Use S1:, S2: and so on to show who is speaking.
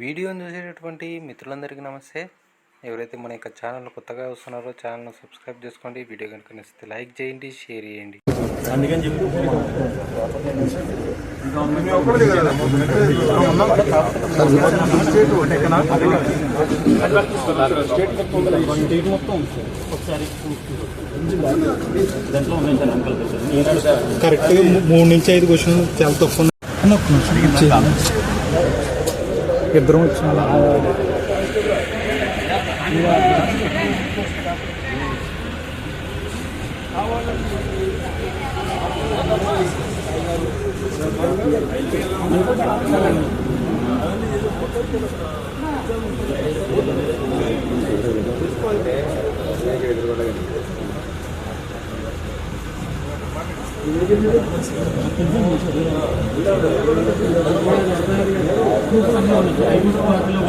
S1: వీడియోని చూసేటటువంటి మిత్రులందరికీ నమస్తే. ఎవరైతే మన యొక్క ఛానల్ కొత్తగా వస్తున్నారో ఛానల్ను సబ్స్క్రైబ్ చేసుకోండి. వీడియో కనుక నచ్చితే లైక్ చేయండి షేర్ చేయండి.
S2: అందుకని చెప్పి స్టేట్ మొత్తం ఒకసారి దాంట్లో ఉన్నాయి. సార్ అంకల్
S3: కరెక్ట్ మూడు నుంచి ఐదు క్వశ్చన్ చాలా తక్కువ ఇద్దరం వచ్చిన Thank you. ఐదు పార్టీలో